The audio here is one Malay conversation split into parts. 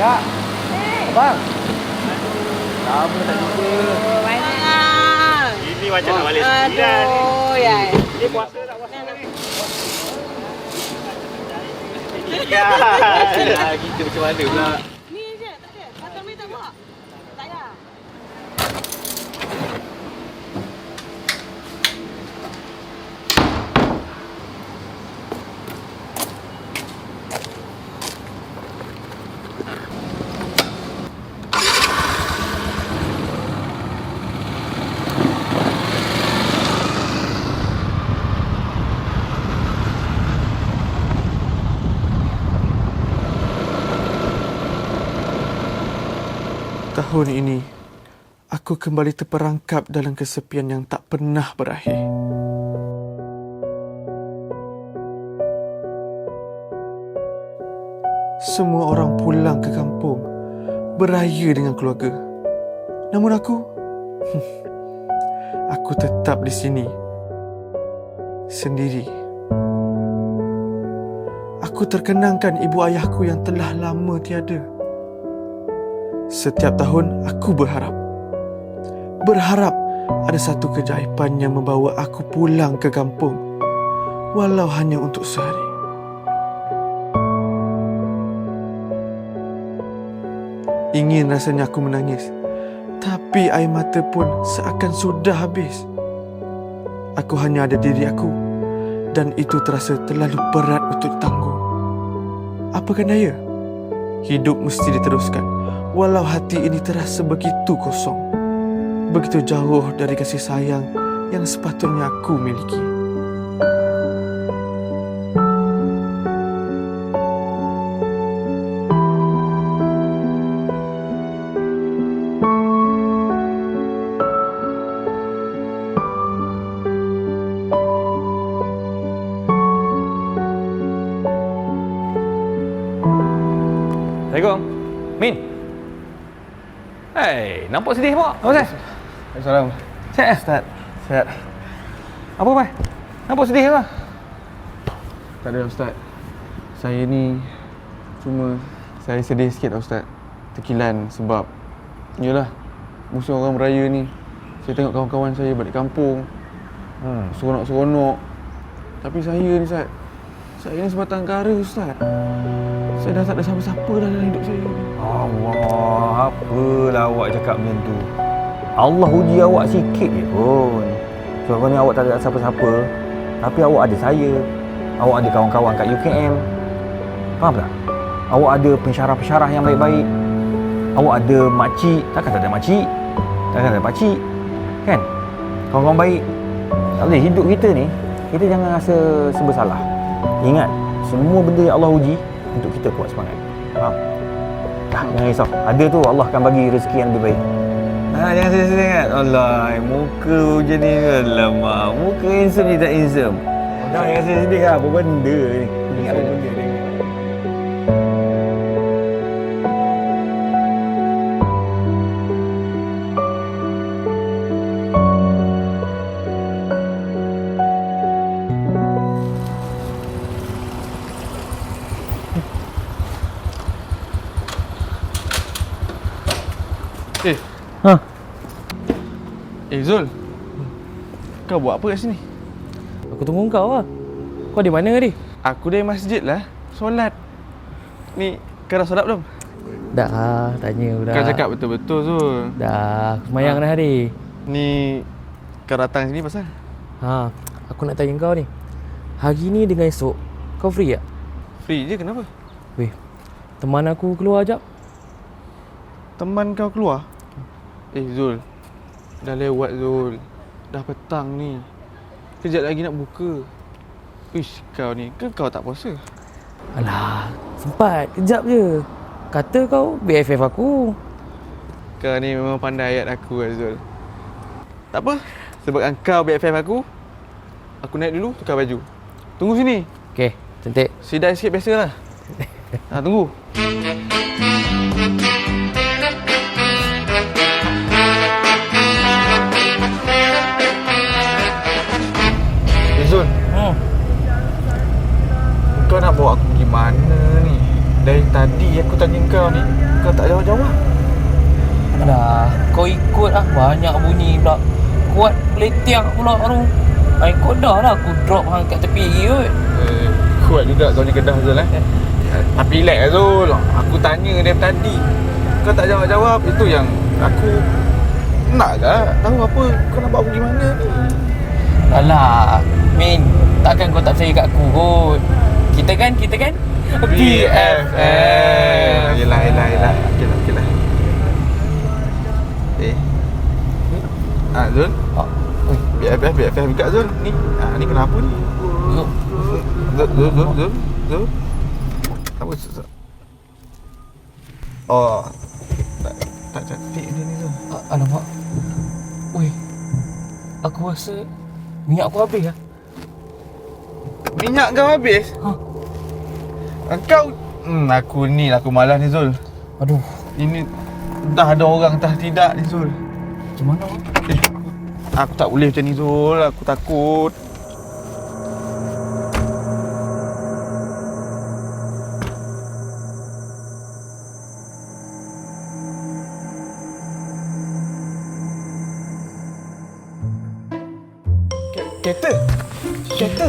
Kak. Abang. Lama tak jumpa. Oh, banyak. Ini macam nak balik sembilan ni. Aduh, ya. Ini puasa tak puasa ni? Ya. Kita macam mana pula? Ni je, tak ada. Satu minit tak buat. Tak payah. Tahun ini, aku kembali terperangkap dalam kesepian yang tak pernah berakhir. Semua orang pulang ke kampung, beraya dengan keluarga. Namun aku, aku tetap di sini, sendiri. Aku terkenangkan ibu ayahku yang telah lama tiada. Setiap tahun aku berharap. Berharap ada satu keajaiban yang membawa aku pulang ke kampung. Walau hanya untuk sehari. Ingin rasanya aku menangis. Tapi air mata pun seakan sudah habis. Aku hanya ada diri aku. Dan itu terasa terlalu berat untuk ditanggung Apakan daya? Hidup mesti diteruskan Walau hati ini terasa begitu kosong Begitu jauh dari kasih sayang Yang sepatutnya aku miliki nampak sedih mak. Apa pasal? Assalamualaikum. Sihat eh? Ustaz. Sihat. Apa pai? Nampak sedih ke? Tak ada Ustaz. Saya ni cuma saya sedih sikit lah, Ustaz. Tekilan sebab Yalah Musim orang beraya ni Saya tengok kawan-kawan saya balik kampung Hmm. Seronok-seronok Tapi saya ni Ustaz Saya ni sebatang kara Ustaz Saya dah tak ada siapa-siapa dah dalam hidup saya Allah, apalah awak cakap macam tu? Allah uji awak sikit je pun. Sebab ni awak tak ada siapa-siapa. Tapi awak ada saya. Awak ada kawan-kawan kat UKM. Faham tak? Awak ada pensyarah-pensyarah yang baik-baik. Awak ada makcik. Takkan tak ada makcik? Takkan tak ada pakcik? Kan? Kawan-kawan baik. Tak boleh hidup kita ni, kita jangan rasa sebersalah. Ingat, semua benda yang Allah uji untuk kita kuat semangat. Faham? Dah, jangan risau. Ada tu Allah akan bagi rezeki yang lebih baik. Ha, jangan sedih sangat. Allah, muka macam ni. Alamak, muka handsome ni tak handsome. Dah, jangan sedih-sedih lah. Apa benda ni? Ingat apa benda ni? Ha? Eh Zul Kau buat apa kat sini? Aku tunggu kau lah. Kau di mana tadi? Aku dari masjid lah Solat Ni kau dah solat belum? Dah, ah, tanya dah. Kau cakap betul-betul Zul Dah, aku semayang Ah. dah hari. Ni kau datang sini pasal? Ha, aku nak tanya kau ni. Hari ni dengan esok, kau free tak? Free je kenapa? Weh, teman aku keluar jap. Teman kau keluar? Eh Zul. Dah lewat Zul. Dah petang ni. Kejap lagi nak buka. Ish kau ni. Ke kau tak puasa? Alah, sempat. Kejap je. Kata kau BFF aku. Kau ni memang pandai ayat aku lah Zul. Tak apa. Sebab kau BFF aku Aku naik dulu tukar baju. Tunggu sini. Okey, cantik. Sidai sikit biasalah Ha tunggu Kau nak bawa aku pergi mana ni? Dari tadi aku tanya kau ni, kau tak jawab-jawab. Alah, kau ikut lah. Banyak bunyi pula. Kuat peletiak pula tu. Ay, kau dah lah aku drop hang kat tepi kot. Eh, kuat juga kau ni kedah Zul eh. Tapi relax lah Zul. Aku tanya dia tadi. Kau tak jawab-jawab. Itu yang aku nak tak tahu apa kau nak bawa pergi mana ni. Alah, Min, takkan kau tak percaya kat aku kot. Kita kan, kita kan? BFF. Yelah, yelah, yelah. Okey lah, okey lah. Eh. Ah, Zul. Oh, BFF, BFF juga Zul. Ni, ah, ni kenapa ni? Zul. Zul, Zul, Zul, Zul. Zul. Apa Zul? Oh. Tak, tak cantik dia ni Zul. A- Alamak. Oi. Aku rasa minyak aku habis lah. Minyak kau habis? Ha. Kau Hmm, aku ni lah aku malas ni Zul. Aduh, Ini dah ada orang tak tidak ni Zul. macam mana? Eh, aku tak boleh macam ni Zul. Aku takut. Ke- Kereta. Kereta.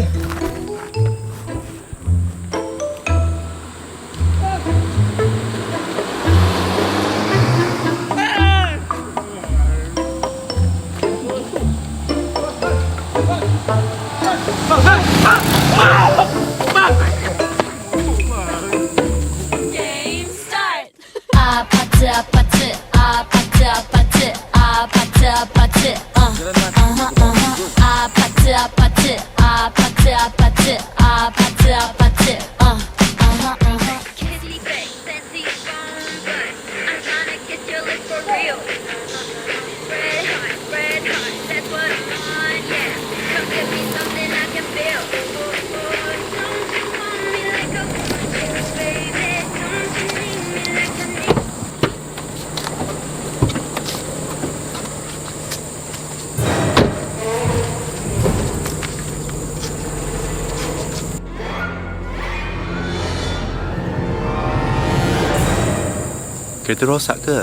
Kereta rosak ke?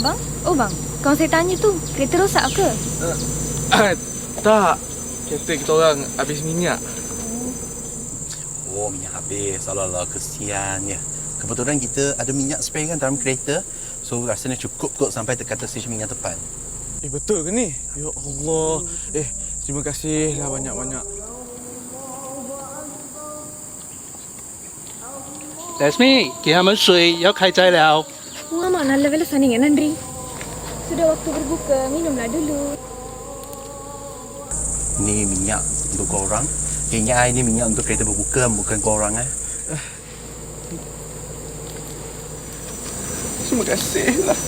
Bang? Oh bang, kawan saya tanya tu, kereta rosak ke? tak. Kereta kita orang habis minyak. Oh, minyak habis. Alah, kesian ya. Kebetulan kita ada minyak spare kan dalam kereta. So, rasanya cukup kot sampai dekat stesen minyak depan. Eh betul ke ni? Ya Allah. Eh terima kasih lah banyak-banyak. Lesmi, kira mana sui, yau kai cai liao. Mua mana level sana ni, Nandri? Sudah waktu berbuka, minumlah dulu. Ni minyak untuk kau orang. Kayaknya air ni minyak untuk kereta berbuka, bukan kau orang eh. Terima kasihlah.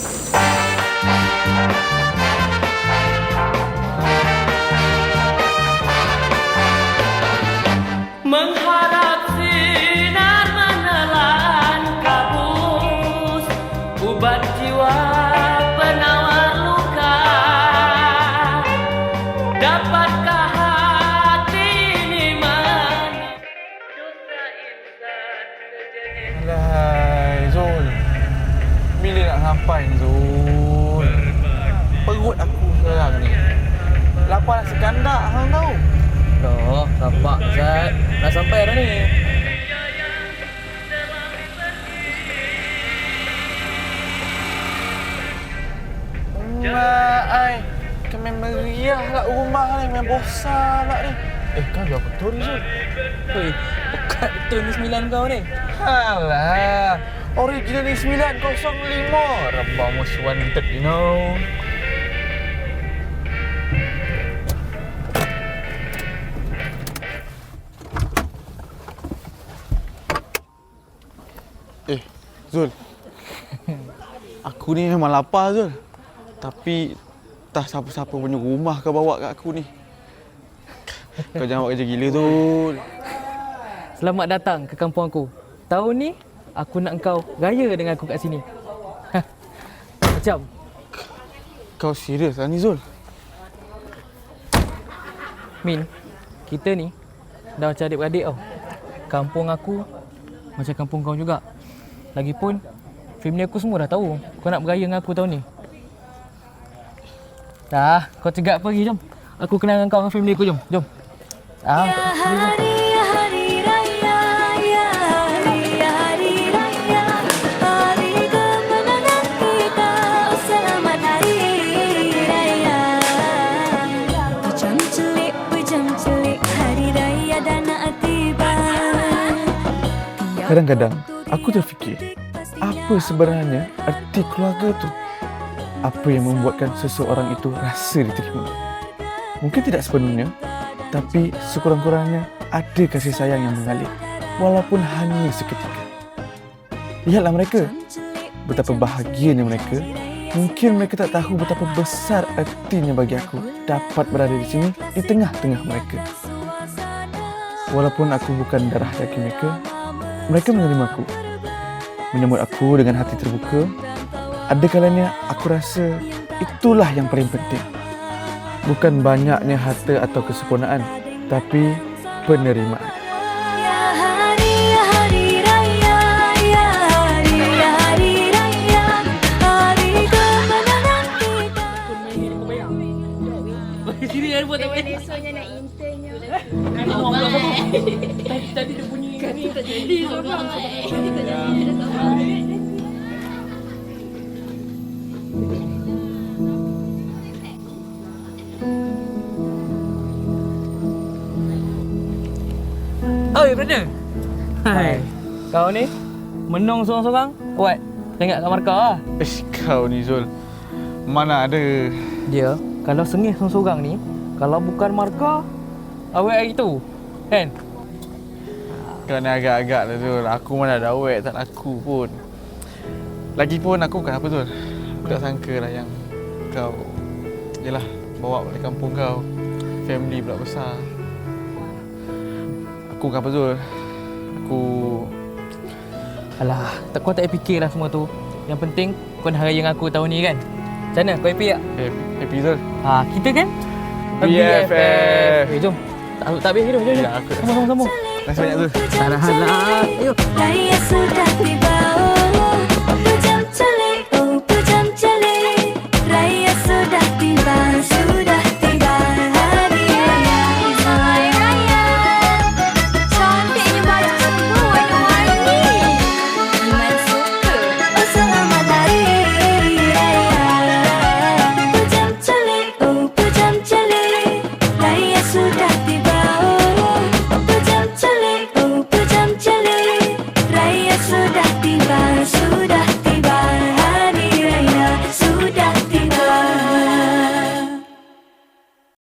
Mak ai. Kemen meriah lah rumah ni, main bosan lah ni. Eh, kau jual betul ni, Zul? Hei, pekat betul ni sembilan kau ni Alah. Original ni 905. Rebah most wanted, you know. Eh, Zul. Aku ni memang lapar, Zul. Tapi tak siapa-siapa punya rumah kau bawa kat aku ni. Kau jangan buat kerja gila, Zul. Selamat datang ke kampung aku Tahun ni, aku nak kau raya dengan aku kat sini Macam Kau serius lah ni, Zul? Min, kita ni dah macam adik-beradik tau kampung aku macam kampung kau juga. Lagipun family aku semua dah tahu kau nak beraya dengan aku tahun ni. Dah, kau tegak apa lagi jom. Aku kenalkan kau dengan family aku jom. Jom. Ah, hari ya hari raya ya hari ya hari raya hari kemenangan kita oh selamat hari raya Pejam celik pejam celik hari raya dah tiba Kadang-kadang aku terfikir apa sebenarnya arti keluarga tu? Apa yang membuatkan seseorang itu rasa diterima? Mungkin tidak sepenuhnya, tapi sekurang-kurangnya ada kasih sayang yang mengalir walaupun hanya seketika. Lihatlah mereka, betapa bahagianya mereka. Mungkin mereka tak tahu betapa besar artinya bagi aku dapat berada di sini di tengah-tengah mereka. Walaupun aku bukan darah daging mereka, mereka menerima aku. Menyambut aku dengan hati terbuka. Ada kalanya aku rasa itulah yang paling penting. Bukan banyaknya harta atau kesempurnaan, tapi penerimaan. Ya ya ya ya? Besoknya nak internnya. Tadi tadi dia bunyi. Tak jadi. Oi, brother. Hai. Kau ni menung seorang-seorang kuat. Tengok kat markah lah. Ish, kau ni Zul. Mana ada. Dia kalau sengih seorang-seorang ni, kalau bukan markah, awet hari tu. Kan? Kau ni agak-agak lah Zul. Aku mana ada awet tak laku pun. Lagipun aku bukan apa Zul. Aku tak sangka lah yang kau Yelah bawa balik kampung kau. Family pula besar. Aku bukan apa Zul. Aku Alah, tak kau tak payah fikir lah semua tu. Yang penting kau dah raya dengan aku tahun ni kan? Macam mana? Kau happy tak? happy, happy Zul. Ha, kita kan? BFF. Eh, jom. Tak, tak habis hidup. Jom, jom. Sama-sama. Terima kasih banyak Zul. Tak ada hal lah. Ayo. Raya sudah tiba